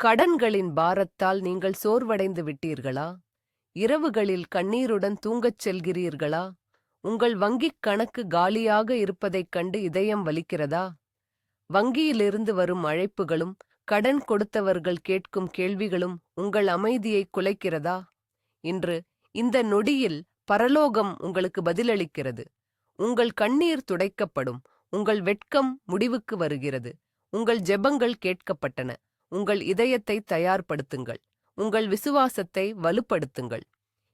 கடன்களின் பாரத்தால் நீங்கள் சோர்வடைந்து விட்டீர்களா? இரவுகளில் கண்ணீருடன் தூங்கச் செல்கிறீர்களா? உங்கள் வங்கிக் கணக்கு காலியாக இருப்பதைக் கண்டு இதயம் வலிக்கிறதா? வங்கியிலிருந்து வரும் அழைப்புகளும் கடன் கொடுத்தவர்கள் கேட்கும் கேள்விகளும் உங்கள் அமைதியை குலைக்கிறதா? இன்று இந்த நொடியில் பரலோகம் உங்களுக்கு பதிலளிக்கிறது. உங்கள் கண்ணீர் துடைக்கப்படும் உங்கள் வெட்கம் முடிவுக்கு வருகிறது உங்கள் ஜெபங்கள் கேட்கப்பட்டன. உங்கள் இதயத்தை தயார்படுத்துங்கள். உங்கள் விசுவாசத்தை வலுப்படுத்துங்கள்.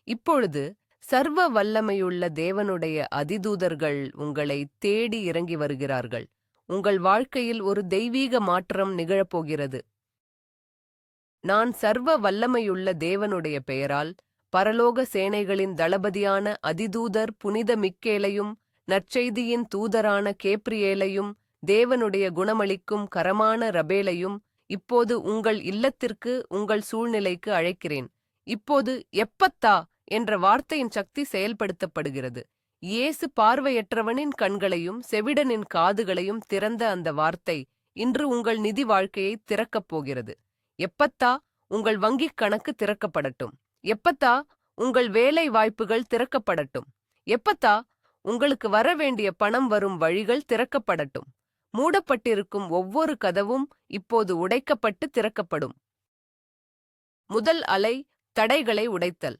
இப்பொழுது சர்வ வல்லமையுள்ள தேவனுடைய அதிதூதர்கள் உங்களை தேடி இறங்கி வருகிறார்கள். உங்கள் வாழ்க்கையில் ஒரு தெய்வீக மாற்றம் நிகழப்போகிறது. நான் சர்வ வல்லமையுள்ள தேவனுடைய பெயரால் பரலோக சேனைகளின் தளபதியான அதிதூதர் புனித மிக்கேலையும் நற்செய்தியின் தூதரான கேப்ரியேலையும் தேவனுடைய குணமளிக்கும் கரமான ரபேலையும் இப்போது உங்கள் இல்லத்திற்கு உங்கள் சூழ்நிலைக்கு அழைக்கிறேன். இப்போது எப்பத்தா? என்ற வார்த்தையின் சக்தி செயல்படுத்தப்படுகிறது. இயேசு பார்வையற்றவனின் கண்களையும் செவிடனின் காதுகளையும் திறந்த அந்த வார்த்தை இன்று உங்கள் நிதி வாழ்க்கையை திறக்கப் போகிறது. எப்பத்தா? உங்கள் வங்கிக் கணக்கு திறக்கப்படட்டும். எப்பத்தா? உங்கள் வேலை வாய்ப்புகள் திறக்கப்படட்டும். எப்பத்தா? உங்களுக்கு வர வேண்டிய பணம் வரும் வழிகள் திறக்கப்படட்டும். மூடப்பட்டிருக்கும் ஒவ்வொரு கதவும் இப்போது உடைக்கப்பட்டு திறக்கப்படும். முதல் அலை தடைகளை உடைத்தல்.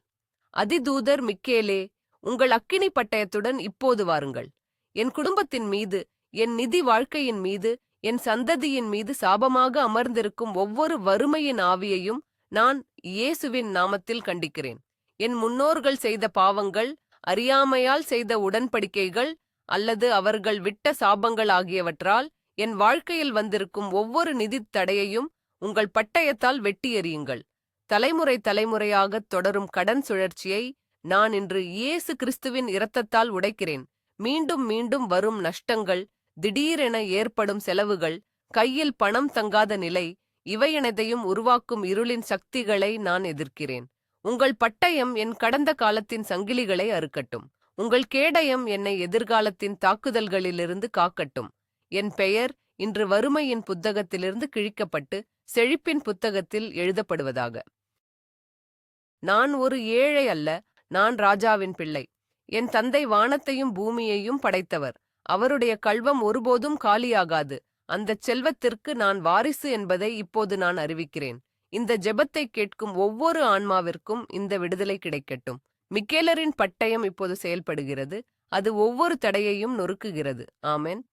அதிதூதர் மிக்கேலே உங்கள் அக்கினி பட்டயத்துடன் இப்போது வாருங்கள். என் குடும்பத்தின் மீது என் நிதி வாழ்க்கையின் மீது என் சந்ததியின் மீது சாபமாக அமர்ந்திருக்கும் ஒவ்வொரு வறுமையின் ஆவியையும் நான் இயேசுவின் நாமத்தில் கண்டிக்கிறேன். என் முன்னோர்கள் செய்த பாவங்கள் அறியாமையால் செய்த உடன்படிக்கைகள் அல்லது அவர்கள் விட்ட சாபங்கள் ஆகியவற்றால் என் வாழ்க்கையில் வந்திருக்கும் ஒவ்வொரு நிதித் தடையையும் உங்கள் பட்டயத்தால் வெட்டி எறியுங்கள். தலைமுறை தலைமுறையாகத் தொடரும் கடன் சுழற்சியை நான் இன்று இயேசு கிறிஸ்துவின் இரத்தத்தால் உடைக்கிறேன். மீண்டும் மீண்டும் வரும் நஷ்டங்கள் திடீரென ஏற்படும் செலவுகள் கையில் பணம் தங்காத நிலை இவையனதையும் உருவாக்கும் இருளின் சக்திகளை நான் எதிர்க்கிறேன். உங்கள் பட்டயம் என் கடந்த காலத்தின் சங்கிலிகளை அறுக்கட்டும். உங்கள் கேடயம் என்னை எதிர்காலத்தின் தாக்குதல்களிலிருந்து காக்கட்டும். என் பெயர் இன்று வறுமையின் புத்தகத்திலிருந்து கிழிக்கப்பட்டு செழிப்பின் புத்தகத்தில் எழுதப்படுவதாக. நான் ஒரு ஏழை அல்ல நான் ராஜாவின் பிள்ளை. என் தந்தை வானத்தையும் பூமியையும் படைத்தவர். அவருடைய கல்வம் ஒருபோதும் காலியாகாது. அந்தச் செல்வத்திற்கு நான் வாரிசு என்பதை இப்போது நான் அறிவிக்கிறேன். இந்த ஜெபத்தை கேட்கும் ஒவ்வொரு ஆன்மாவிற்கும் இந்த விடுதலை கிடைக்கட்டும். மிக்கேலரின் பட்டயம் இப்போது செயல்படுகிறது. அது ஒவ்வொரு தடையையும் நொறுக்குகிறது. ஆமென்.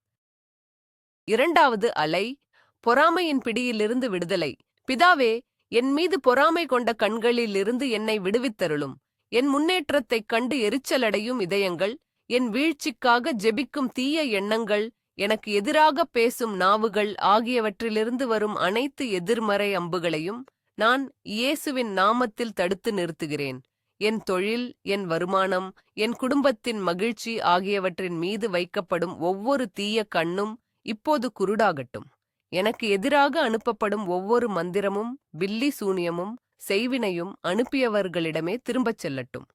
இரண்டாவது அலை பொறாமையின் பிடியிலிருந்து விடுதலை. பிதாவே என் மீது பொறாமை கொண்ட கண்களிலிருந்து என்னை விடுவித்தருளும். என் முன்னேற்றத்தைக் கண்டு எரிச்சலடையும் இதயங்கள் என் வீழ்ச்சிக்காக ஜெபிக்கும் தீய எண்ணங்கள் எனக்கு எதிராக பேசும் நாவுகள் ஆகியவற்றிலிருந்து வரும் அனைத்து எதிர்மறை அம்புகளையும் நான் இயேசுவின் நாமத்தில் தடுத்து நிறுத்துகிறேன். என் தொழில் என் வருமானம் என் குடும்பத்தின் மகிழ்ச்சி ஆகியவற்றின் மீது வைக்கப்படும் ஒவ்வொரு தீய கண்ணும் இப்போது குருடாகட்டும். எனக்கு எதிராக அனுப்பப்படும் ஒவ்வொரு மந்திரமும் பில்லி சூனியமும் செய்வினையும் அனுப்பியவர்களிடமே திரும்பச் செல்லட்டும்.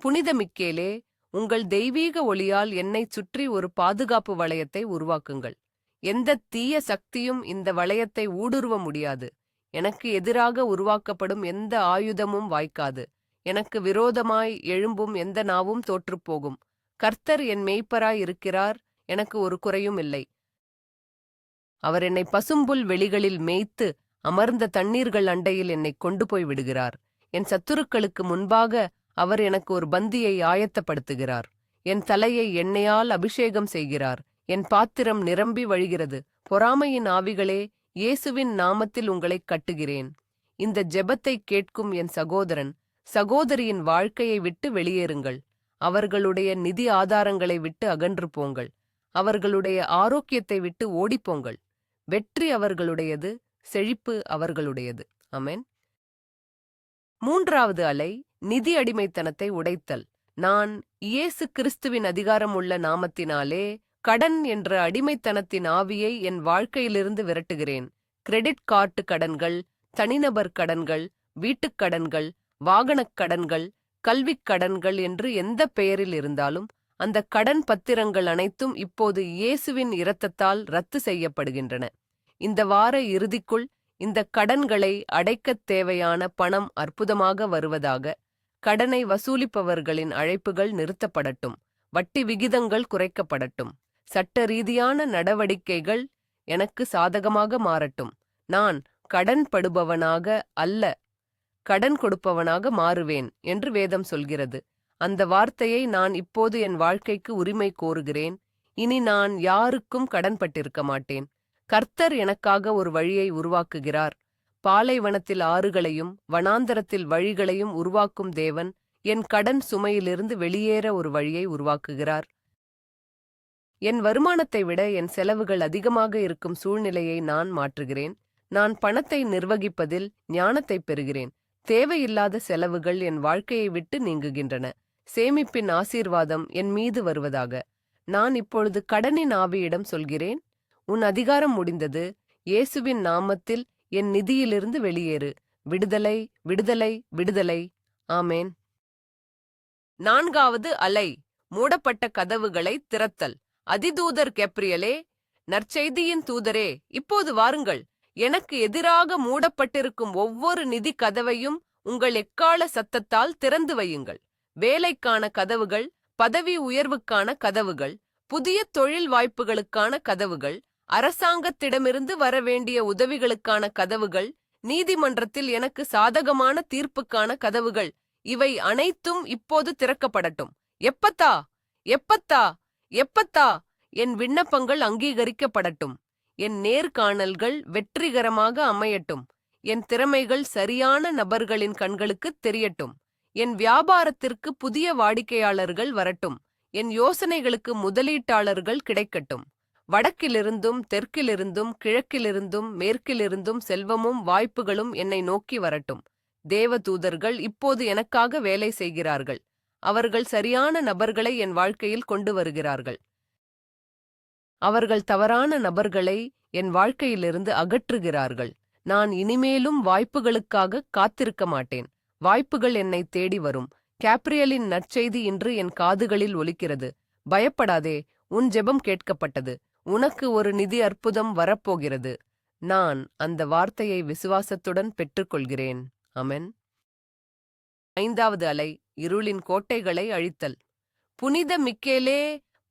புனித மிக்கேலே உங்கள் தெய்வீக ஒளியால் என்னைச் சுற்றி ஒரு பாதுகாப்பு வளையத்தை உருவாக்குங்கள். எந்த தீய சக்தியும் இந்த வளையத்தை ஊடுருவ முடியாது. எனக்கு எதிராக உருவாக்கப்படும் எந்த ஆயுதமும் வாய்க்காது. எனக்கு விரோதமாய் எழும்பும் எந்த நாவும் தோற்றுப்போகும் கர்த்தர் என் மெய்ப்பராய் இருக்கிறார் எனக்கு ஒரு குறையும் இல்லை. அவர் என்னை பசும்புல் வெளிகளில் மேய்த்து அமர்ந்த தண்ணீர்கள் அண்டையில் என்னை கொண்டு போய் விடுகிறார். என் சத்துருக்களுக்கு முன்பாக அவர் எனக்கு ஒரு பந்தியை ஆயத்தப்படுத்துகிறார். என் தலையை எண்ணெயால் அபிஷேகம் செய்கிறார். என் பாத்திரம் நிரம்பி வழிகிறது. பொறாமையின் ஆவிகளே இயேசுவின் நாமத்தில் உங்களைக் கட்டுகிறேன். இந்த ஜெபத்தை கேட்கும் என் சகோதரன் சகோதரியின் வாழ்க்கையை விட்டு வெளியேறுங்கள். அவர்களுடைய நிதி ஆதாரங்களை விட்டு அகன்று போங்கள். அவர்களுடைய ஆரோக்கியத்தை விட்டு ஓடிப்போங்கள் வெற்றி அவர்களுடையது செழிப்பு அவர்களுடையது. அமேன் மூன்றாவது அலை நிதி அடிமைத்தனத்தை உடைத்தல். நான் இயேசு கிறிஸ்துவின் அதிகாரம் உள்ள நாமத்தினாலே கடன் என்ற அடிமைத்தனத்தின் ஆவியை என் வாழ்க்கையிலிருந்து விரட்டுகிறேன். கிரெடிட் கார்டு கடன்கள் தனிநபர் கடன்கள் வீட்டுக் கடன்கள் வாகனக் கடன்கள் கல்விக் கடன்கள் என்று எந்த பெயரில் இருந்தாலும் அந்த கடன் பத்திரங்கள் அனைத்தும் இப்போது இயேசுவின் இரத்தத்தால் ரத்து செய்யப்படுகின்றன. இந்த வார இறுதிக்குள் இந்த கடன்களை அடைக்கத் தேவையான பணம் அற்புதமாக வருவதாக கடனை வசூலிப்பவர்களின் அழைப்புகள் நிறுத்தப்படட்டும் வட்டி விகிதங்கள் குறைக்கப்படட்டும் சட்ட ரீதியான நடவடிக்கைகள் எனக்கு சாதகமாக மாறட்டும். நான் கடன் படுபவனாக அல்ல. கடன் கொடுப்பவனாக மாறுவேன் என்று வேதம் சொல்கிறது. அந்த வார்த்தையை நான் இப்போது என் வாழ்க்கைக்கு உரிமை கோருகிறேன். இனி நான் யாருக்கும் கடன்பட்டிருக்க மாட்டேன். கர்த்தர் எனக்காக ஒரு வழியை உருவாக்குகிறார். பாலைவனத்தில் ஆறுகளையும் வனாந்தரத்தில் வழிகளையும் உருவாக்கும் தேவன் என் கடன் சுமையிலிருந்து வெளியேற ஒரு வழியை உருவாக்குகிறார். என் வருமானத்தை விட என் செலவுகள் அதிகமாக இருக்கும் சூழ்நிலையை நான் மாற்றுகிறேன். நான் பணத்தை நிர்வகிப்பதில் ஞானத்தை பெறுகிறேன். தேவையில்லாத செலவுகள் என் வாழ்க்கையை விட்டு நீங்குகின்றன. சேமிப்பின் ஆசீர்வாதம் என் மீது வருவதாக. நான் இப்பொழுது கடனின் ஆவியிடம் சொல்கிறேன் உன் அதிகாரம் முடிந்தது. இயேசுவின் நாமத்தில் என் நிதியிலிருந்து வெளியேறு. விடுதலை விடுதலை விடுதலை. ஆமேன். நான்காவது அலை மூடப்பட்ட கதவுகளை திறத்தல். அதிதூதர் கெப்ரியலே நற்செய்தியின் தூதரே இப்போது வாருங்கள். எனக்கு எதிராக மூடப்பட்டிருக்கும் ஒவ்வொரு நிதி கதவையும் உங்கள் எக்கால சத்தத்தால் திறந்து வையுங்கள். வேலைக்கான கதவுகள் பதவி உயர்வுக்கான கதவுகள் புதிய தொழில் வாய்ப்புகளுக்கான கதவுகள் அரசாங்கத்திடமிருந்து வரவேண்டிய உதவிகளுக்கான கதவுகள் நீதிமன்றத்தில் எனக்கு சாதகமான தீர்ப்புக்கான கதவுகள் இவை அனைத்தும் இப்போது திறக்கப்படட்டும். எப்பத்தா? எப்பத்தா? எப்பத்தா? என் விண்ணப்பங்கள் அங்கீகரிக்கப்படட்டும். என் நேர்காணல்கள் வெற்றிகரமாக அமையட்டும். என் திறமைகள் சரியான நபர்களின் கண்களுக்குத் தெரியட்டும். என் வியாபாரத்திற்கு புதிய வாடிக்கையாளர்கள் வரட்டும். என் யோசனைகளுக்கு முதலீட்டாளர்கள் கிடைக்கட்டும். வடக்கிலிருந்தும் தெற்கிலிருந்தும் கிழக்கிலிருந்தும் மேற்கிலிருந்தும் செல்வமும் வாய்ப்புகளும் என்னை நோக்கி வரட்டும். தேவதூதர்கள் இப்போது எனக்காக வேலை செய்கிறார்கள். அவர்கள் சரியான நபர்களை என் வாழ்க்கையில் கொண்டு வருகிறார்கள். அவர்கள் தவறான நபர்களை என் வாழ்க்கையிலிருந்து அகற்றுகிறார்கள். நான் இனிமேலும் வாய்ப்புகளுக்காக காத்திருக்க மாட்டேன். வாய்ப்புகள் என்னை தேடி வரும். கேப்ரியலின் நற்செய்தி இன்று என் காதுகளில் ஒலிக்கிறது. பயப்படாதே உன் ஜெபம் கேட்கப்பட்டது. உனக்கு ஒரு நிதி அற்புதம் வரப்போகிறது. நான் அந்த வார்த்தையை விசுவாசத்துடன் பெற்றுக்கொள்கிறேன். அமென் ஐந்தாவது அலை இருளின் கோட்டைகளை அழித்தல். புனித மிக்கேலே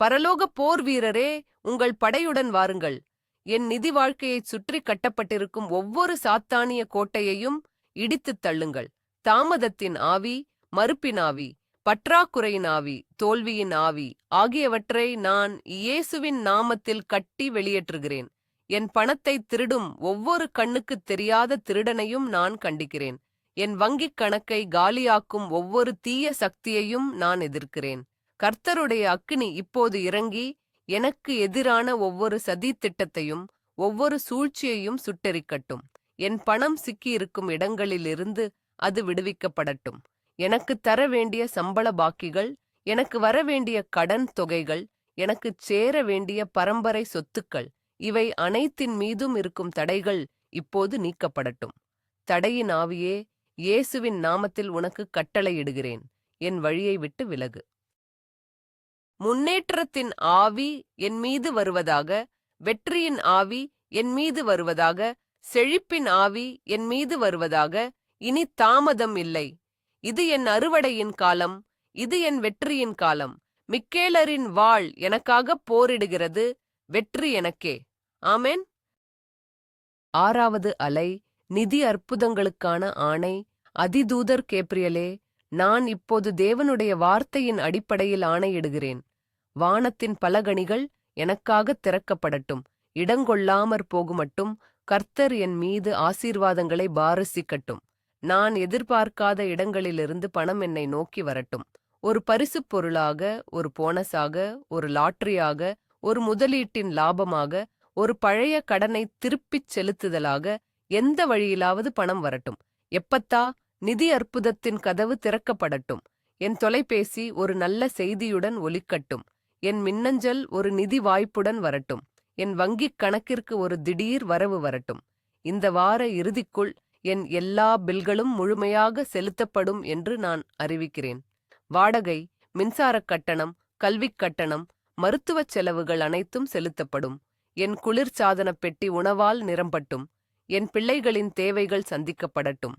பரலோக போர் வீரரே உங்கள் படையுடன் வாருங்கள். என் நிதி வாழ்க்கையைச் சுற்றி கட்டப்பட்டிருக்கும் ஒவ்வொரு சாத்தானிய கோட்டையையும் இடித்துத் தள்ளுங்கள். தாமதத்தின் ஆவி மறுப்பின் ஆவி பற்றாக்குறையின் ஆவி தோல்வியின் ஆவி ஆகியவற்றை நான் இயேசுவின் நாமத்தில் கட்டி வெளியேற்றுகிறேன். என் பணத்தை திருடும் ஒவ்வொரு கண்ணுக்குத் தெரியாத திருடனையும் நான் கண்டிக்கிறேன். என் வங்கிக் கணக்கை காலியாக்கும் ஒவ்வொரு தீய சக்தியையும் நான் எதிர்க்கிறேன். கர்த்தருடைய அக்கினி இப்போது இறங்கி எனக்கு எதிரான ஒவ்வொரு சதி திட்டத்தையும் ஒவ்வொரு சூழ்ச்சியையும் சுட்டெரிக்கட்டும். என் பணம் சிக்கியிருக்கும் இடங்களிலிருந்து அது விடுவிக்கப்படட்டும். எனக்கு தர வேண்டிய சம்பள பாக்கிகள் எனக்கு வரவேண்டிய கடன் தொகைகள் எனக்குச் சேர வேண்டிய பரம்பரை சொத்துக்கள் இவை அனைத்தின் மீதும் இருக்கும் தடைகள் இப்போது நீக்கப்படட்டும். தடையின் ஆவியே இயேசுவின் நாமத்தில் உனக்கு கட்டளையிடுகிறேன். என் வழியை விட்டு விலகு. முன்னேற்றத்தின் ஆவி என் மீது வருவதாக வெற்றியின் ஆவி என் மீது வருவதாக செழிப்பின் ஆவி என் மீது வருவதாக இனி தாமதம் இல்லை. இது என் அறுவடையின் காலம் இது என் வெற்றியின் காலம். மிக்கேலரின் வாள் எனக்காக போரிடுகிறது வெற்றி எனக்கே. ஆமேன். ஆறாவது அலை நிதி அற்புதங்களுக்கான ஆணை. அதிதூதர் கேப்ரியலே நான் இப்போது தேவனுடைய வார்த்தையின் அடிப்படையில் ஆணையிடுகிறேன். வானத்தின் பலகணிகள் எனக்காகத் திறக்கப்படட்டும். இடங்கொள்ளாமற் போகுமட்டும் கர்த்தர் என் மீது ஆசீர்வாதங்களை பாரசிக்கட்டும் நான் எதிர்பார்க்காத இடங்களிலிருந்து பணம் என்னை நோக்கி வரட்டும். ஒரு பரிசுப் பொருளாக ஒரு போனஸாக ஒரு லாட்டரியாக ஒரு முதலீட்டின் லாபமாக ஒரு பழைய கடனை திருப்பிச் செலுத்துதலாக எந்த வழியிலாவது பணம் வரட்டும். எப்பத்தா? நிதி அற்புதத்தின் கதவு திறக்கப்படட்டும். என் தொலைபேசி ஒரு நல்ல செய்தியுடன் ஒலிக்கட்டும். என் மின்னஞ்சல் ஒரு நிதி வாய்ப்புடன் வரட்டும். என் வங்கிக் கணக்கிற்கு ஒரு திடீர் வரவு வரட்டும். இந்த வார இறுதிக்குள் என் எல்லா பில்களும் முழுமையாக செலுத்தப்படும் என்று நான் அறிவிக்கிறேன். வாடகை மின்சாரக் கட்டணம் கல்விக் கட்டணம் மருத்துவச் செலவுகள் அனைத்தும் செலுத்தப்படும். என் குளிர்சாதனப் பெட்டி உணவால் நிரம்பட்டும். என் பிள்ளைகளின் தேவைகள் சந்திக்கப்படட்டும்.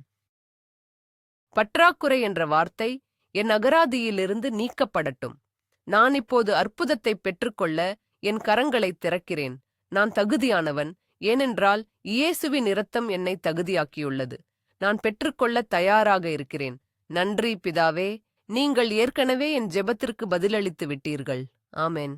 பற்றாக்குறை என்ற வார்த்தை என் அகராதியிலிருந்து நீக்கப்படட்டும். நான் இப்போது அற்புதத்தை பெற்றுக்கொள்ள என் கரங்களைத் திறக்கிறேன். நான் தகுதியானவன் ஏனென்றால் இயேசுவின் இரத்தம் என்னை தகுதியாக்கியுள்ளது. நான் பெற்றுக்கொள்ள தயாராக இருக்கிறேன். நன்றி பிதாவே. நீங்கள் ஏற்கனவே என் ஜெபத்திற்கு பதிலளித்து விட்டீர்கள். ஆமேன்.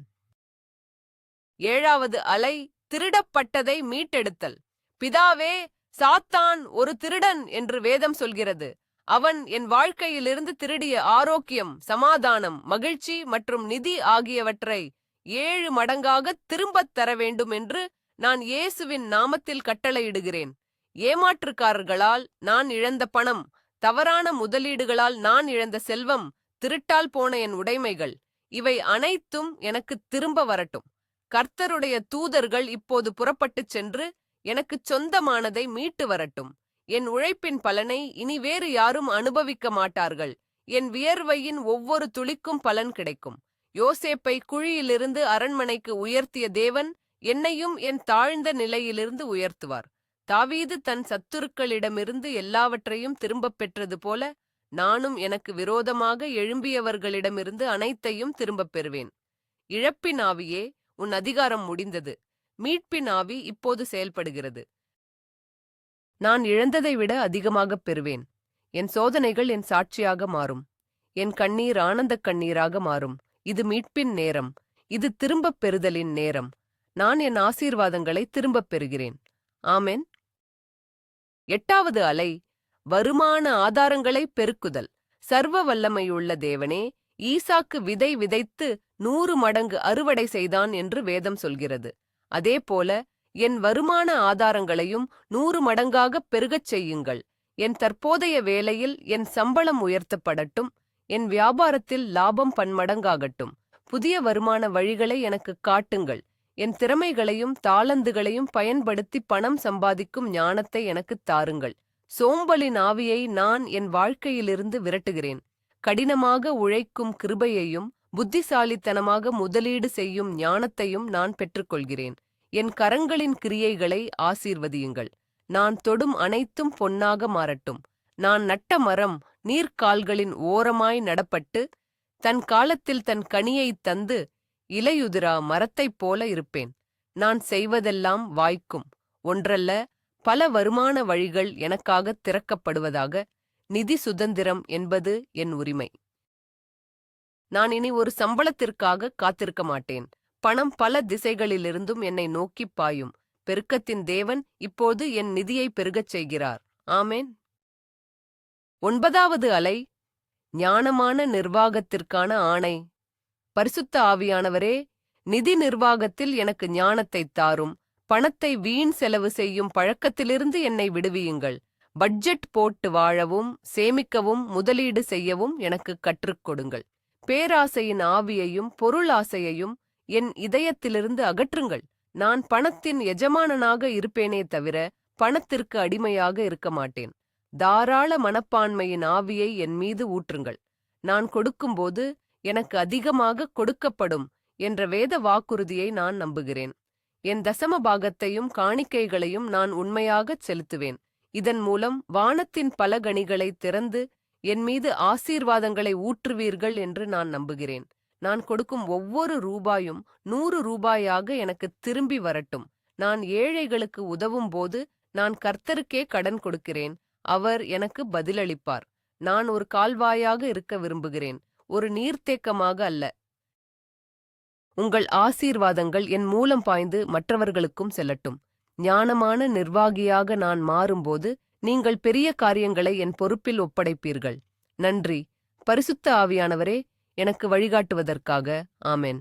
ஏழாவது அலை திருடப்பட்டதை மீட்டெடுத்தல். பிதாவே சாத்தான் ஒரு திருடன் என்று வேதம் சொல்கிறது. அவன் என் வாழ்க்கையிலிருந்து திருடிய ஆரோக்கியம் சமாதானம் மகிழ்ச்சி மற்றும் நிதி ஆகியவற்றை ஏழு மடங்காக திரும்பத் தர வேண்டும் என்று நான் இயேசுவின் நாமத்தில் கட்டளையிடுகிறேன். ஏமாற்றுக்காரர்களால் நான் இழந்த பணம் தவறான முதலீடுகளால் நான் இழந்த செல்வம் திருட்டால் போன என் உடைமைகள் இவை அனைத்தும் எனக்கு திரும்ப வரட்டும். கர்த்தருடைய தூதர்கள் இப்போது புறப்பட்டுச் சென்று எனக்குச் சொந்தமானதை மீட்டு வரட்டும். என் உழைப்பின் பலனை இனி வேறு யாரும் அனுபவிக்க மாட்டார்கள். என் வியர்வையின் ஒவ்வொரு துளிக்கும் பலன் கிடைக்கும். யோசேப்பை குழியிலிருந்து அரண்மனைக்கு உயர்த்திய தேவன் என்னையும் என் தாழ்ந்த நிலையிலிருந்து உயர்த்துவார். தாவீது தன் சத்துருக்களிடமிருந்து எல்லாவற்றையும் திரும்பப் பெற்றது போல நானும் எனக்கு விரோதமாக எழும்பியவர்களிடமிருந்து அனைத்தையும் திரும்பப் பெறுவேன். இழப்பின் ஆவியே உன் அதிகாரம் முடிந்தது. மீட்பின் ஆவி இப்போது செயல்படுகிறது. நான் இழந்ததை விட அதிகமாகப் பெறுவேன். என் சோதனைகள் என் சாட்சியாக மாறும். என் கண்ணீர் ஆனந்தக் கண்ணீராக மாறும். இது மீட்பின் நேரம். இது திரும்பப் பெறுதலின் நேரம். நான் என் ஆசீர்வாதங்களை திரும்பப் பெறுகிறேன். ஆமென். எட்டாவது அலை. வருமான ஆதாரங்களை பெருக்குதல். சர்வ வல்லமையுள்ள தேவனே ஈசாக்கு விதை விதைத்து நூறு மடங்கு அறுவடை செய்தான் என்று வேதம் சொல்கிறது. அதேபோல என் வருமான ஆதாரங்களையும் நூறு மடங்காகப் பெருகச் செய்யுங்கள். என் தற்போதைய வேலையில் என் சம்பளம் உயர்த்தப்படட்டும். என் வியாபாரத்தில் லாபம் பன்மடங்காகட்டும். புதிய வருமான வழிகளை எனக்கு காட்டுங்கள். என் திறமைகளையும் தாளந்துகளையும் பயன்படுத்தி பணம் சம்பாதிக்கும் ஞானத்தை எனக்குத் தாருங்கள். சோம்பலின் ஆவியை நான் என் வாழ்க்கையிலிருந்து விரட்டுகிறேன். கடினமாக உழைக்கும் கிருபையையும் புத்திசாலித்தனமாக முதலீடு செய்யும் ஞானத்தையும் நான் பெற்றுக்கொள்கிறேன். என் கரங்களின் கிரியைகளை ஆசீர்வதியுங்கள். நான் தொடும் அனைத்தும் பொன்னாக மாறட்டும். நான் நட்ட மரம் நீர்க்கால்களின் ஓரமாய் நடப்பட்டு தன் காலத்தில் தன் கனியைத் தந்து இலையுதிரா மரத்தைப் போல இருப்பேன். நான் செய்வதெல்லாம் வாய்க்கும். ஒன்றல்ல பல வருமான வழிகள் எனக்காக திறக்கப்படுவதாக நிதி சுதந்திரம் என்பது என் உரிமை. நான் இனி ஒரு சம்பளத்திற்காக காத்திருக்க மாட்டேன். பணம் பல திசைகளிலிருந்தும் என்னை நோக்கிப் பாயும். பெருக்கத்தின் தேவன் இப்போது என் நிதியை பெருகச் செய்கிறார். ஆமேன். ஒன்பதாவது அலை. ஞானமான நிர்வாகத்திற்கான ஆணை. பரிசுத்த ஆவியானவரே நிதி நிர்வாகத்தில் எனக்கு ஞானத்தைத் தாரும். பணத்தை வீண் செலவு செய்யும் பழக்கத்திலிருந்து என்னை விடுவியுங்கள். பட்ஜெட் போட்டு வாழவும் சேமிக்கவும் முதலீடு செய்யவும் எனக்கு கற்றுக் கொடுங்கள். பேராசையின் ஆவியையும் பொருளாசையையும் என் இதயத்திலிருந்து அகற்றுங்கள். நான் பணத்தின் எஜமானனாக இருப்பேனே தவிர பணத்திற்கு அடிமையாக இருக்க மாட்டேன். தாராள மனப்பான்மையின் ஆவியை என் மீது ஊற்றுங்கள். நான் கொடுக்கும்போது எனக்கு அதிகமாக கொடுக்கப்படும் என்ற வேத வாக்குறுதியை நான் நம்புகிறேன். என் தசம பாகத்தையும் காணிக்கைகளையும் நான் உண்மையாகச் செலுத்துவேன். இதன் மூலம் வானத்தின் பல கனிகளை திறந்து என் மீது ஆசீர்வாதங்களை ஊற்றுவீர்கள் என்று நான் நம்புகிறேன். நான் கொடுக்கும் ஒவ்வொரு ரூபாயும் நூறு ரூபாயாக எனக்கு திரும்பி வரட்டும். நான் ஏழைகளுக்கு உதவும் போது நான் கர்த்தருக்கே கடன் கொடுக்கிறேன். அவர் எனக்கு பதிலளிப்பார். நான் ஒரு கால்வாயாக இருக்க விரும்புகிறேன். ஒரு நீர்த்தேக்கமாக அல்ல. உங்கள் ஆசீர்வாதங்கள் என் மூலம் பாய்ந்து மற்றவர்களுக்கும் செல்லட்டும். ஞானமான நிர்வாகியாக நான் மாறும்போது நீங்கள் பெரிய காரியங்களை என் பொறுப்பில் ஒப்படைப்பீர்கள். நன்றி. பரிசுத்த ஆவியானவரே எனக்கு வழிகாட்டுவதற்காக. ஆமென்.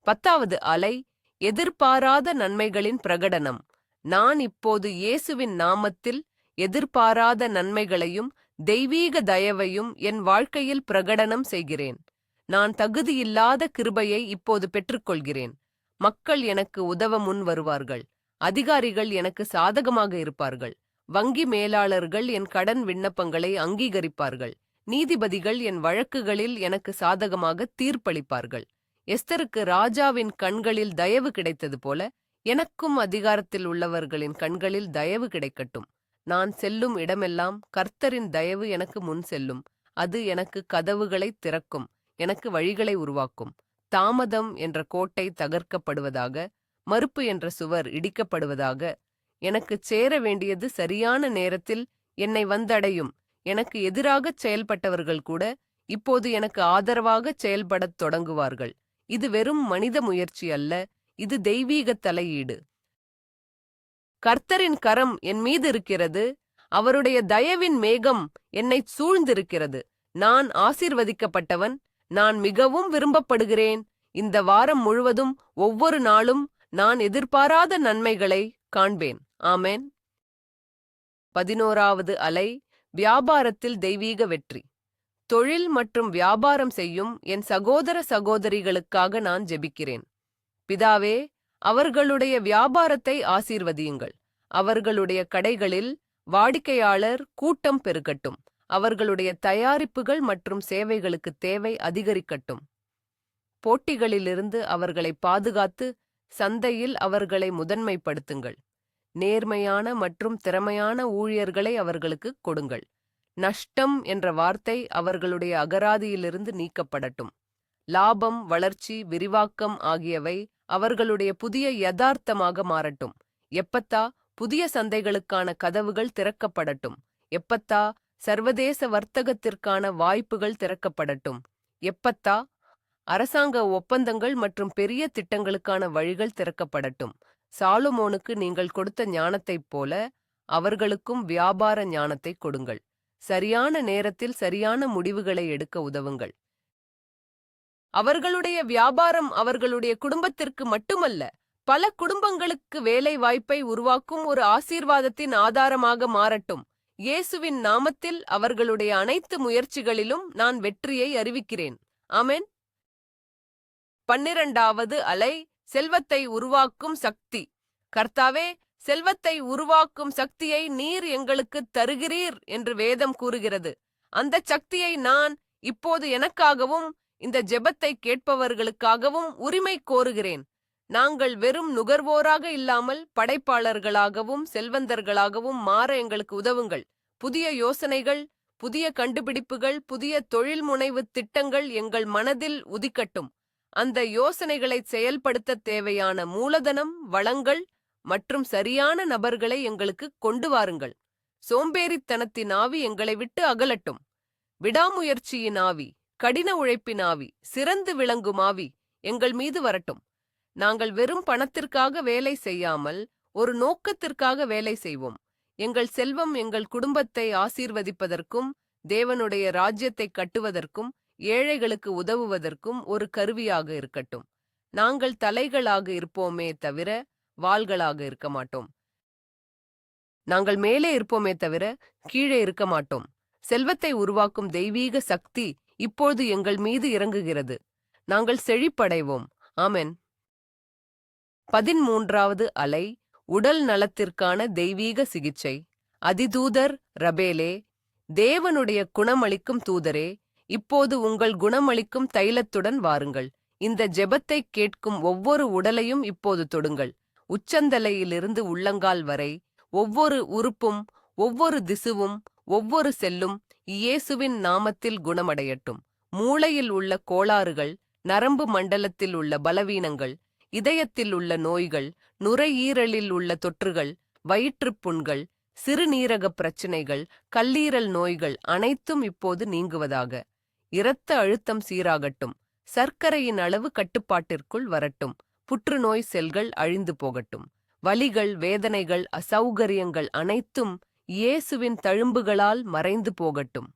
பத்தாவது அலை எதிர்பாராத நன்மைகளின் பிரகடனம். நான் இப்போது இயேசுவின் நாமத்தில் எதிர்பாராத நன்மைகளையும் தெய்வீக தயவையும் என் வாழ்க்கையில் பிரகடனம் செய்கிறேன். நான் தகுதியில்லாத கிருபையை இப்போது பெற்றுக்கொள்கிறேன். மக்கள் எனக்கு உதவ முன் வருவார்கள். அதிகாரிகள் எனக்கு சாதகமாக இருப்பார்கள். வங்கி மேலாளர்கள் என் கடன் விண்ணப்பங்களை அங்கீகரிப்பார்கள். நீதிபதிகள் என் வழக்குகளில் எனக்கு சாதகமாக தீர்ப்பளிப்பார்கள். எஸ்தருக்கு ராஜாவின் கண்களில் தயவு கிடைத்தது போல எனக்கும் அதிகாரத்தில் உள்ளவர்களின் கண்களில் தயவு கிடைக்கட்டும். நான் செல்லும் இடமெல்லாம் கர்த்தரின் தயவு எனக்கு முன் செல்லும். அது எனக்கு கதவுகளை திறக்கும் எனக்கு வழிகளை உருவாக்கும். தாமதம் என்ற கோட்டை தகர்க்கப்படுவதாக மறுப்பு என்ற சுவர் இடிக்கப்படுவதாக எனக்குச் சேர வேண்டியது சரியான நேரத்தில் என்னை வந்தடையும். எனக்கு எதிராகச் செயல்பட்டவர்கள் கூட இப்போது எனக்கு ஆதரவாகச் செயல்படத் தொடங்குவார்கள். இது வெறும் மனித முயற்சி அல்ல இது தெய்வீக தலையீடு. கர்த்தரின் கரம் என் மீது இருக்கிறது அவருடைய தயவின் மேகம் என்னைச் சூழ்ந்திருக்கிறது. நான் ஆசிர்வதிக்கப்பட்டவன் நான் மிகவும் விரும்பப்படுகிறேன். இந்த வாரம் முழுவதும் ஒவ்வொரு நாளும் நான் எதிர்பாராத நன்மைகளை காண்பேன். ஆமேன். பதினோராவது அலை வியாபாரத்தில் தெய்வீக வெற்றி. தொழில் மற்றும் வியாபாரம் செய்யும் என் சகோதர சகோதரிகளுக்காக நான் ஜெபிக்கிறேன். பிதாவே அவர்களுடைய வியாபாரத்தை ஆசீர்வதியுங்கள். அவர்களுடைய கடைகளில் வாடிக்கையாளர் கூட்டம் பெருகட்டும். அவர்களுடைய தயாரிப்புகள் மற்றும் சேவைகளுக்கு தேவை அதிகரிக்கட்டும். போட்டிகளிலிருந்து அவர்களை பாதுகாத்து சந்தையில் அவர்களை முதன்மைப்படுத்துங்கள். நேர்மையான மற்றும் திறமையான ஊழியர்களை அவர்களுக்கு கொடுங்கள். நஷ்டம் என்ற வார்த்தை அவர்களுடைய அகராதியிலிருந்து நீக்கப்படட்டும். லாபம் வளர்ச்சி விரிவாக்கம் ஆகியவை அவர்களுடைய புதிய யதார்த்தமாக மாறட்டும். எப்பத்தா புதிய சந்தைகளுக்கான கதவுகள் திறக்கப்படட்டும். எப்பத்தா சர்வதேச வர்த்தகத்திற்கான வாய்ப்புகள் திறக்கப்படட்டும். எப்பத்தா அரசாங்க ஒப்பந்தங்கள் மற்றும் பெரிய திட்டங்களுக்கான வழிகள் திறக்கப்படட்டும். சாலுமோனுக்கு நீங்கள் கொடுத்த ஞானத்தைப் போல அவர்களுக்கும் வியாபார ஞானத்தை கொடுங்கள். சரியான நேரத்தில் சரியான முடிவுகளை எடுக்க உதவுங்கள். அவர்களுடைய வியாபாரம் அவர்களுடைய குடும்பத்திற்கு மட்டுமல்ல பல குடும்பங்களுக்கு வேலை வாய்ப்பை உருவாக்கும் ஒரு ஆசீர்வாதத்தின் ஆதாரமாக மாறட்டும். இயேசுவின் நாமத்தில் அவர்களுடைய அனைத்து முயற்சிகளிலும் நான் வெற்றியை அறிவிக்கிறேன். அமென் பன்னிரண்டாவது அலை செல்வத்தை உருவாக்கும் சக்தி. கர்த்தாவே செல்வத்தை உருவாக்கும் சக்தியை நீர் எங்களுக்கு தருகிறீர் என்று வேதம் கூறுகிறது. அந்த சக்தியை நான் இப்போது எனக்காகவும் இந்த ஜெபத்தை கேட்பவர்களுக்காகவும் உரிமை கோருகிறேன். நாங்கள் வெறும் நுகர்வோராக இல்லாமல் படைப்பாளர்களாகவும் செல்வந்தர்களாகவும் மாற எங்களுக்கு உதவுங்கள். புதிய யோசனைகள் புதிய கண்டுபிடிப்புகள் புதிய தொழில் முனைவு திட்டங்கள் எங்கள் மனதில் உதிக்கட்டும். அந்த யோசனைகளை செயல்படுத்த தேவையான மூலதனம் வளங்கள் மற்றும் சரியான நபர்களை எங்களுக்கு கொண்டு வாருங்கள். சோம்பேறித்தனத்தின் ஆவி எங்களை விட்டு அகலட்டும். விடாமுயற்சியின் ஆவி கடின உழைப்பின் ஆவி சிறந்து விளங்கும் ஆவி எங்கள் மீது வரட்டும். நாங்கள் வெறும் பணத்திற்காக வேலை செய்யாமல் ஒரு நோக்கத்திற்காக வேலை செய்வோம். எங்கள் செல்வம் எங்கள் குடும்பத்தை ஆசீர்வதிப்பதற்கும் தேவனுடைய ராஜ்யத்தை கட்டுவதற்கும் ஏழைகளுக்கு உதவுவதற்கும் ஒரு கருவியாக இருக்கட்டும். நாங்கள் தலைகளாக இருப்போமே தவிர வாள்களாக இருக்க மாட்டோம். நாங்கள் மேலே இருப்போமே தவிர கீழே இருக்க மாட்டோம். செல்வத்தை உருவாக்கும் தெய்வீக சக்தி இப்போது எங்கள் மீது இறங்குகிறது. நாங்கள் செழிப்படைவோம். ஆமென். பதிமூன்றாவது அலை உடல் நலத்திற்கான தெய்வீக சிகிச்சை. அதிதூதர் ரபேலே தேவனுடைய குணமளிக்கும் தூதரே இப்போது உங்கள் குணமளிக்கும் தைலத்துடன் வாருங்கள். இந்த ஜெபத்தை கேட்கும் ஒவ்வொரு உடலையும் இப்போது தொடுங்கள். உச்சந்தலையிலிருந்து உள்ளங்கால் வரை ஒவ்வொரு உறுப்பும் ஒவ்வொரு திசுவும் ஒவ்வொரு செல்லும் இயேசுவின் நாமத்தில் குணமடையட்டும். மூளையில் உள்ள கோளாறுகள் நரம்பு மண்டலத்தில் உள்ள பலவீனங்கள் இதயத்தில் உள்ள நோய்கள் நுரையீரலில் உள்ள தொற்றுகள் வயிற்றுப் புண்கள் சிறுநீரகப் பிரச்சினைகள் கல்லீரல் நோய்கள் அனைத்தும் இப்போது நீங்குவதாக. இரத்த அழுத்தம் சீராகட்டும் சர்க்கரையின் அளவு கட்டுப்பாட்டிற்குள் வரட்டும் புற்றுநோய் செல்கள் அழிந்து போகட்டும். வலிகள் வேதனைகள் அசௌகரியங்கள் அனைத்தும் இயேசுவின் தழும்புகளால் மறைந்து போகட்டும்.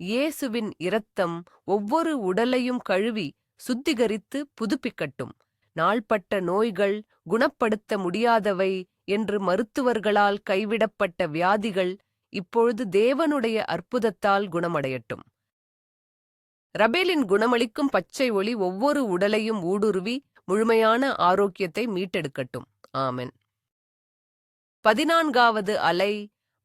இயேசுவின் இரத்தம் ஒவ்வொரு உடலையும் கழுவி சுத்திகரித்து புதுப்பிக்கட்டும். நாள்பட்ட நோய்கள் குணப்படுத்த முடியாதவை என்று மருத்துவர்களால் கைவிடப்பட்ட வியாதிகள் இப்பொழுது தேவனுடைய அற்புதத்தால் குணமடையட்டும். ரபேலின் குணமளிக்கும் பச்சை ஒளி ஒவ்வொரு உடலையும் ஊடுருவி முழுமையான ஆரோக்கியத்தை மீட்டெடுக்கட்டும். ஆமென். பதினான்காவது அலை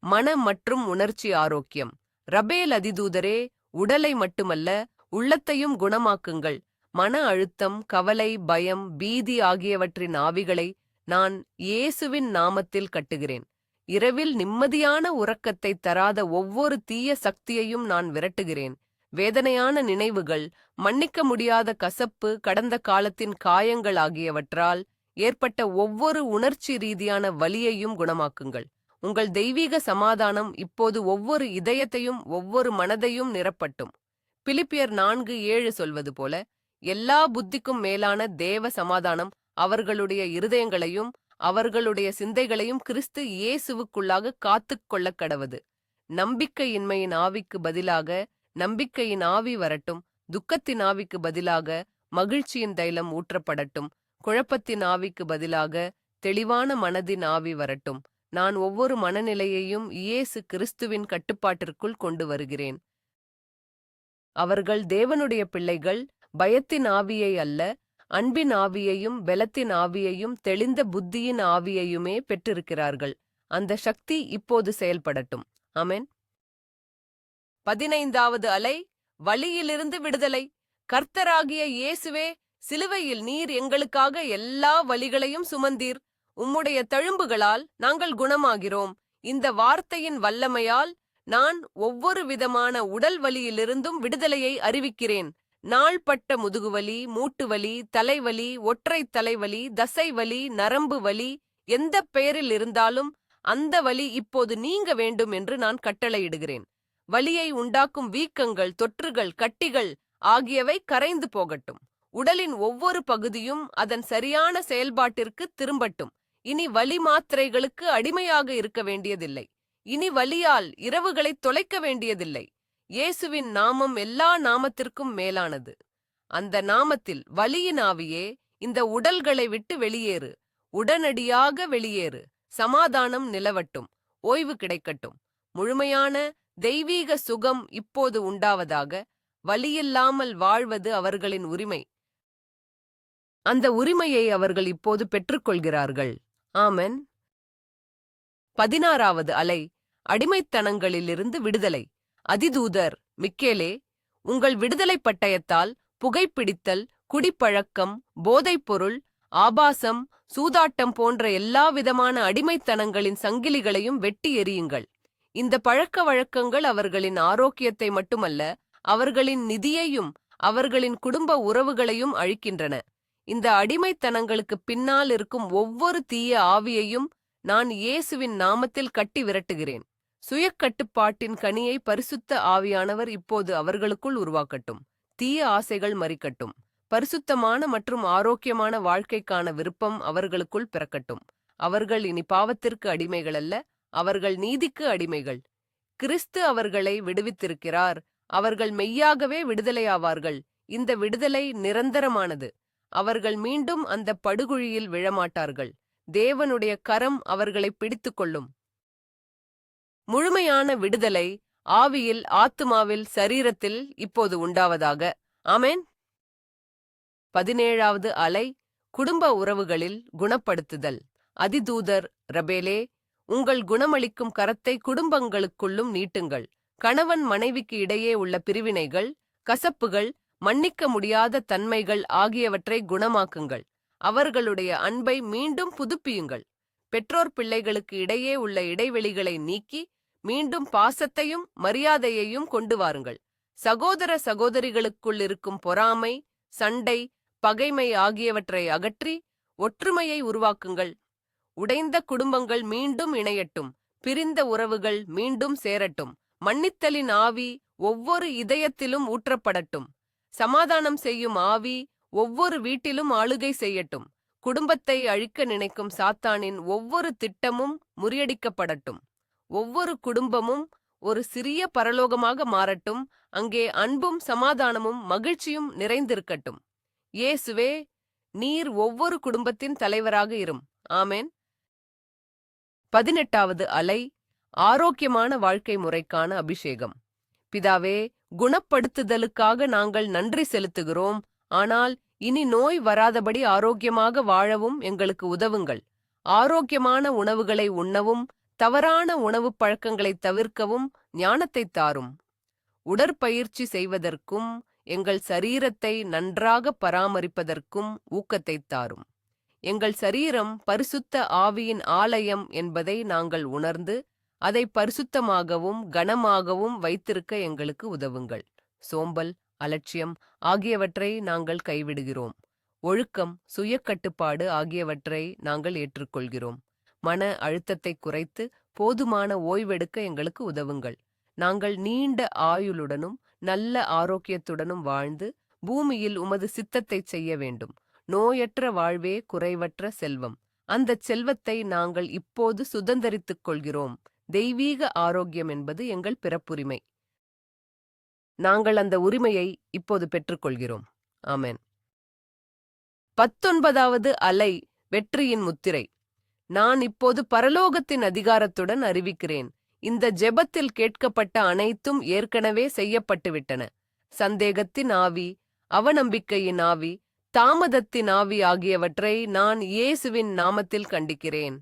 மன மற்றும் உணர்ச்சி ஆரோக்கியம். ரபேல் அதிதூதரே உடலை மட்டுமல்ல உள்ளத்தையும் குணமாக்குங்கள். மன அழுத்தம் கவலை பயம் பீதி ஆகியவற்றின் ஆவிகளை நான் இயேசுவின் நாமத்தில் கட்டுகிறேன். இரவில் நிம்மதியான உறக்கத்தை தராத ஒவ்வொரு தீய சக்தியையும் நான் விரட்டுகிறேன். வேதனையான நினைவுகள் மன்னிக்க முடியாத கசப்பு கடந்த காலத்தின் காயங்கள் ஆகியவற்றால் ஏற்பட்ட ஒவ்வொரு உணர்ச்சி ரீதியான வலியையும் குணமாக்குங்கள். உங்கள் தெய்வீக சமாதானம் இப்போது ஒவ்வொரு இதயத்தையும் ஒவ்வொரு மனதையும் நிரப்பட்டும். பிலிப்பியர் நான்கு ஏழு சொல்வது போல எல்லா புத்திக்கும் மேலான தேவ சமாதானம் அவர்களுடைய இருதயங்களையும் அவர்களுடைய சிந்தைகளையும் கிறிஸ்து இயேசுவுக்குள்ளாக காத்துக் கொள்ளக் கடவது. நம்பிக்கையின்மையின் ஆவிக்கு பதிலாக நம்பிக்கையின் ஆவி வரட்டும் துக்கத்தின் ஆவிக்கு பதிலாக மகிழ்ச்சியின் தைலம் ஊற்றப்படட்டும் குழப்பத்தின் ஆவிக்கு பதிலாக தெளிவான மனதின் ஆவி வரட்டும். நான் ஒவ்வொரு மனநிலையையும் இயேசு கிறிஸ்துவின் கட்டுப்பாட்டிற்குள் கொண்டு வருகிறேன். அவர்கள் தேவனுடைய பிள்ளைகள் பயத்தின் ஆவியை அல்ல அன்பின் ஆவியையும் பெலத்தின் ஆவியையும் தெளிந்த புத்தியின் ஆவியையுமே பெற்றிருக்கிறார்கள். அந்த சக்தி இப்போது செயல்படட்டும். அமேன் பதினைந்தாவது அலை வலியிலிருந்து விடுதலை. கர்த்தராகிய இயேசுவே சிலுவையில் நீர் எங்களுக்காக எல்லா வலிகளையும் சுமந்தீர். உம்முடைய தழும்புகளால் நாங்கள் குணமாகிறோம். இந்த வார்த்தையின் வல்லமையால் நான் ஒவ்வொரு விதமான உடல் வலியிலிருந்தும் விடுதலையை அறிவிக்கிறேன். நாள்பட்ட முதுகுவலி மூட்டுவலி தலைவலி ஒற்றை தலைவலி தசைவலி நரம்பு வலி எந்த பெயரில் இருந்தாலும் அந்த வலி இப்போது நீங்க வேண்டும் என்று நான் கட்டளையிடுகிறேன். வலியை உண்டாக்கும் வீக்கங்கள் தொற்றுகள் கட்டிகள் ஆகியவை கரைந்து போகட்டும். உடலின் ஒவ்வொரு பகுதியும் அதன் சரியான செயல்பாட்டிற்கு திரும்பட்டும். இனி வலி மாத்திரைகளுக்கு அடிமையாக இருக்க வேண்டியதில்லை. இனி வலியால் இரவுகளை தொலைக்க வேண்டியதில்லை. இயேசுவின் நாமம் எல்லா நாமத்திற்கும் மேலானது. அந்த நாமத்தில் வலியின் ஆவியே இந்த உடல்களை விட்டு வெளியேறு. உடனடியாக வெளியேறு. சமாதானம் நிலவட்டும். ஓய்வு கிடைக்கட்டும். முழுமையான தெய்வீக சுகம் இப்போது உண்டாவதாக வலியில்லாமல் வாழ்வது அவர்களின் உரிமை. அந்த உரிமையை அவர்கள் இப்போது பெற்றுக்கொள்கிறார்கள். ஆமென். பதினாறாவது அலை அடிமைத்தனங்களிலிருந்து விடுதலை. அதிதூதர் மிக்கேலே உங்கள் விடுதலை பட்டயத்தால் புகைப்பிடித்தல் குடிப்பழக்கம் போதைப்பொருள் ஆபாசம் சூதாட்டம் போன்ற எல்லாவிதமான அடிமைத்தனங்களின் சங்கிலிகளையும் வெட்டி எறியுங்கள். இந்த பழக்க வழக்கங்கள் அவர்களின் ஆரோக்கியத்தை மட்டுமல்ல அவர்களின் நிதியையும் அவர்களின் குடும்ப உறவுகளையும் அழிக்கின்றன. இந்த அடிமைத்தனங்களுக்கு பின்னால் இருக்கும் ஒவ்வொரு தீய ஆவியையும் நான் இயேசுவின் நாமத்தில் கட்டி விரட்டுகிறேன். சுயக்கட்டுப்பாட்டின் கனியை பரிசுத்த ஆவியானவர் இப்போது அவர்களுக்குள் உருவாக்கட்டும். தீய ஆசைகள் மறிக்கட்டும். பரிசுத்தமான மற்றும் ஆரோக்கியமான வாழ்க்கைக்கான விருப்பம் அவர்களுக்குள் பிறக்கட்டும். அவர்கள் இனி பாவத்திற்கு அடிமைகள் அல்ல அவர்கள் நீதிக்கு அடிமைகள். கிறிஸ்து அவர்களை விடுவித்திருக்கிறார். அவர்கள் மெய்யாகவே விடுதலையாவார்கள். இந்த விடுதலை நிரந்தரமானது. அவர்கள் மீண்டும் அந்த படுகுழியில் விழமாட்டார்கள். தேவனுடைய கரம் அவர்களை பிடித்துக் கொள்ளும் முழுமையான விடுதலை ஆவியில் ஆத்துமாவில் சரீரத்தில் இப்போது உண்டாவதாக. ஆமேன். பதினேழாவது அலை குடும்ப உறவுகளில் குணப்படுத்துதல். அதிதூதர் ரபேலே உங்கள் குணமளிக்கும் கரத்தை குடும்பங்களுக்குள்ளும் நீட்டுங்கள். கணவன் மனைவிக்கு இடையே உள்ள பிரிவினைகள் கசப்புகள் மன்னிக்க முடியாத தன்மைகள் ஆகியவற்றை குணமாக்குங்கள். அவர்களுடைய அன்பை மீண்டும் புதுப்பியுங்கள். பெற்றோர் பிள்ளைகளுக்கு இடையே உள்ள இடைவெளிகளை நீக்கி மீண்டும் பாசத்தையும் மரியாதையையும் கொண்டு வாருங்கள். சகோதர சகோதரிகளுக்குள் இருக்கும் பொறாமை சண்டை பகைமை ஆகியவற்றை அகற்றி ஒற்றுமையை உருவாக்குங்கள். உடைந்த குடும்பங்கள் மீண்டும் இணையட்டும். பிரிந்த உறவுகள் மீண்டும் சேரட்டும். மன்னித்தலின் ஆவி ஒவ்வொரு இதயத்திலும் ஊற்றப்படட்டும். சமாதானம் செய்யும் ஆவி ஒவ்வொரு வீட்டிலும் ஆளுகை செய்யட்டும். குடும்பத்தை அழிக்க நினைக்கும் சாத்தானின் ஒவ்வொரு திட்டமும் முறியடிக்கப்படட்டும். ஒவ்வொரு குடும்பமும் ஒரு சிறிய பரலோகமாக மாறட்டும். அங்கே அன்பும் சமாதானமும் மகிழ்ச்சியும் நிறைந்திருக்கட்டும். இயேசுவே நீர் ஒவ்வொரு குடும்பத்தின் தலைவராக இரும். ஆமேன். பதினெட்டாவது அலை ஆரோக்கியமான வாழ்க்கை முறைக்கான அபிஷேகம். பிதாவே குணப்படுத்துதலுக்காக நாங்கள் நன்றி செலுத்துகிறோம். ஆனால் இனி நோய் வராதபடி ஆரோக்கியமாக வாழவும் எங்களுக்கு உதவுங்கள். ஆரோக்கியமான உணவுகளை உண்ணவும் தவறான உணவுப் பழக்கங்களை தவிர்க்கவும் ஞானத்தை தாரும். உடற்பயிற்சி செய்வதற்கும் எங்கள் சரீரத்தை நன்றாக பராமரிப்பதற்கும் ஊக்கத்தை தாரும். எங்கள் சரீரம் பரிசுத்த ஆவியின் ஆலயம் என்பதை நாங்கள் உணர்ந்து அதை பரிசுத்தமாகவும் கனமாகவும் வைத்திருக்க எங்களுக்கு உதவுங்கள். சோம்பல் அலட்சியம் ஆகியவற்றை நாங்கள் கைவிடுகிறோம். ஒழுக்கம் சுயக்கட்டுப்பாடு ஆகியவற்றை நாங்கள் ஏற்றுக்கொள்கிறோம். மன அழுத்தத்தை குறைத்து போதுமான ஓய்வெடுக்க எங்களுக்கு உதவுங்கள். நாங்கள் நீண்ட ஆயுளுடனும் நல்ல ஆரோக்கியத்துடனும் வாழ்ந்து பூமியில் உமது சித்தத்தைச் செய்ய வேண்டும். நோயற்ற வாழ்வே குறைவற்ற செல்வம். அந்தச் செல்வத்தை நாங்கள் இப்போது சுதந்தரித்துக் கொள்கிறோம். தெய்வீக ஆரோக்கியம் என்பது எங்கள் பிறப்புரிமை. நாங்கள் அந்த உரிமையை இப்போது பெற்றுக்கொள்கிறோம். ஆமேன். பத்தொன்பதாவது அலை வெற்றியின் முத்திரை. நான் இப்போது பரலோகத்தின் அதிகாரத்துடன் அறிவிக்கிறேன். இந்த ஜெபத்தில் கேட்கப்பட்ட அனைத்தும் ஏற்கனவே செய்யப்பட்டுவிட்டன. சந்தேகத்தின் ஆவி அவநம்பிக்கையின் ஆவி தாமதத்தின் ஆவி ஆகியவற்றை நான் இயேசுவின் நாமத்தில் கண்டிக்கிறேன்.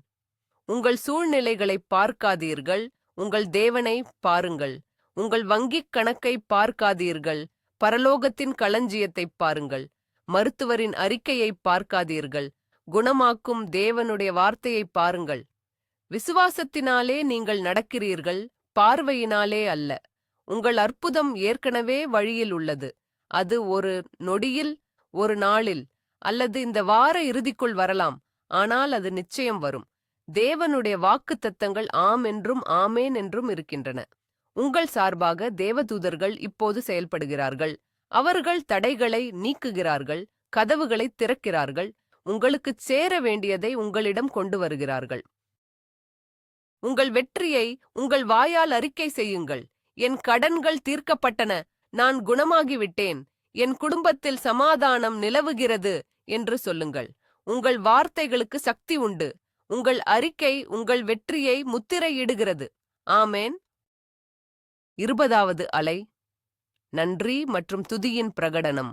உங்கள் சூழ்நிலைகளை பார்க்காதீர்கள் உங்கள் தேவனை பாருங்கள். உங்கள் வங்கிக் கணக்கை பார்க்காதீர்கள் பரலோகத்தின் களஞ்சியத்தைப் பாருங்கள். மருத்துவரின் அறிக்கையை பார்க்காதீர்கள் குணமாக்கும் தேவனுடைய வார்த்தையை பாருங்கள். விசுவாசத்தினாலே நீங்கள் நடக்கிறீர்கள் பார்வையினாலே அல்ல. உங்கள் அற்புதம் ஏற்கனவே வழியில் உள்ளது. அது ஒரு நொடியில் ஒரு நாளில் அல்லது இந்த வார இறுதிக்குள் வரலாம் ஆனால் அது நிச்சயம் வரும். தேவனுடைய வாக்குத்தத்தங்கள் ஆம் என்றும் ஆமேன் என்றும் இருக்கின்றன. உங்கள் சார்பாக தேவதூதர்கள் இப்போது செயல்படுகிறார்கள். அவர்கள் தடைகளை நீக்குகிறார்கள் கதவுகளை திறக்கிறார்கள் உங்களுக்குச் சேர வேண்டியதை உங்களிடம் கொண்டு வருகிறார்கள். உங்கள் வெற்றியை உங்கள் வாயால் அறிக்கை செய்யுங்கள். என் கடன்கள் தீர்க்கப்பட்டன நான் குணமாகிவிட்டேன். என் குடும்பத்தில் சமாதானம் நிலவுகிறது என்று சொல்லுங்கள். உங்கள் வார்த்தைகளுக்கு சக்தி உண்டு. உங்கள் அறிக்கை உங்கள் வெற்றியை முத்திரையிடுகிறது. ஆமேன். இருபதாவது அலை. நன்றி மற்றும் துதியின் பிரகடனம்.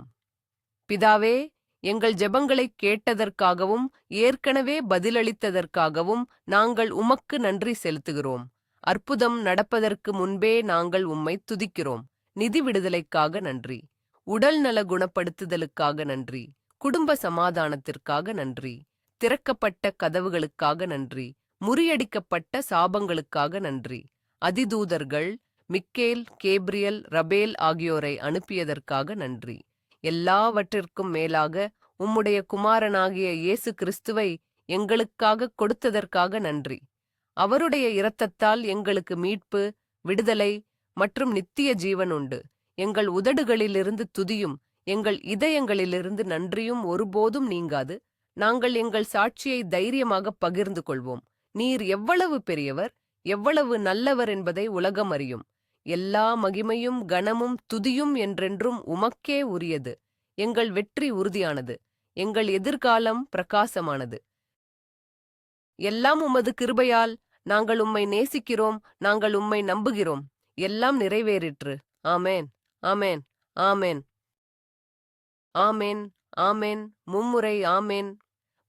பிதாவே எங்கள் ஜெபங்களைக் கேட்டதற்காகவும் ஏற்கனவே பதிலளித்ததற்காகவும் நாங்கள் உமக்கு நன்றி செலுத்துகிறோம். அற்புதம் நடப்பதற்கு முன்பே நாங்கள் உம்மை துதிக்கிறோம். நிதி விடுதலைக்காக நன்றி. உடல் நல குணப்படுத்துதலுக்காக நன்றி. குடும்ப சமாதானத்திற்காக நன்றி. திறக்கப்பட்ட கதவுகளுக்காக நன்றி. முறியடிக்கப்பட்ட சாபங்களுக்காக நன்றி. அதிதூதர்கள் மிக்கேல் கேப்ரியல் ரபேல் ஆகியோரை அனுப்பியதற்காக நன்றி. எல்லாவற்றிற்கும் மேலாக உம்முடைய குமாரனாகிய இயேசு கிறிஸ்துவை எங்களுக்காக கொடுத்ததற்காக நன்றி. அவருடைய இரத்தத்தால் எங்களுக்கு மீட்பு விடுதலை மற்றும் நித்திய ஜீவன் உண்டு. எங்கள் உதடுகளிலிருந்து துதியும் எங்கள் இதயங்களிலிருந்து நன்றியும் ஒருபோதும் நீங்காது. நாங்கள் எங்கள் சாட்சியை தைரியமாக பகிர்ந்து கொள்வோம். நீர் எவ்வளவு பெரியவர் எவ்வளவு நல்லவர் என்பதை உலகம் அறியும். எல்லா மகிமையும் கனமும் துதியும் என்றென்றும் உமக்கே உரியது. எங்கள் வெற்றி உறுதியானது. எங்கள் எதிர்காலம் பிரகாசமானது. எல்லாம் உமது கிருபையால் நாங்கள் உம்மை நேசிக்கிறோம் நாங்கள் உம்மை நம்புகிறோம். எல்லாம் நிறைவேறிற்று. ஆமேன். ஆமேன் ஆமேன். ஆமேன் ஆமேன் மும்முறை ஆமேன்.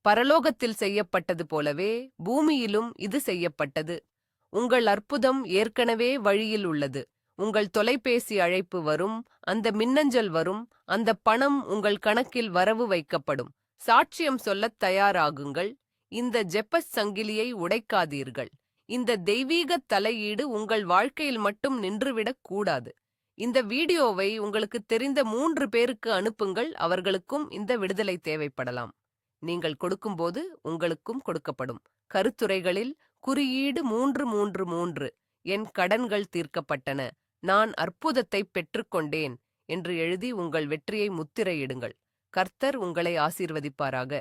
பரலோகத்தில் செய்யப்பட்டது போலவே பூமியிலும் இது செய்யப்பட்டது. உங்கள் அற்புதம் ஏற்கனவே வழியில் உள்ளது. உங்கள் தொலைபேசி அழைப்பு வரும் அந்த மின்னஞ்சல் வரும் அந்த பணம் உங்கள் கணக்கில் வரவு வைக்கப்படும். சாட்சியம் சொல்லத் தயாராகுங்கள். இந்த ஜெப்பஸ் சங்கிலியை உடைக்காதீர்கள். இந்த தெய்வீக தலையீடு உங்கள் வாழ்க்கையில் மட்டும் நின்றுவிடக் கூடாது. இந்த வீடியோவை உங்களுக்கு தெரிந்த மூன்று பேருக்கு அனுப்புங்கள். அவர்களுக்கும் இந்த விடுதலை தேவைப்படலாம். நீங்கள் கொடுக்கும்போது உங்களுக்கும் கொடுக்கப்படும். கருத்துரைகளில் குறியீடு மூன்று மூன்று மூன்று. என் கடன்கள் தீர்க்கப்பட்டன. நான் அற்புதத்தை பெற்றுக்கொண்டேன். என்று எழுதி உங்கள் வெற்றியை முத்திரையிடுங்கள். கர்த்தர் உங்களை ஆசீர்வதிப்பாராக.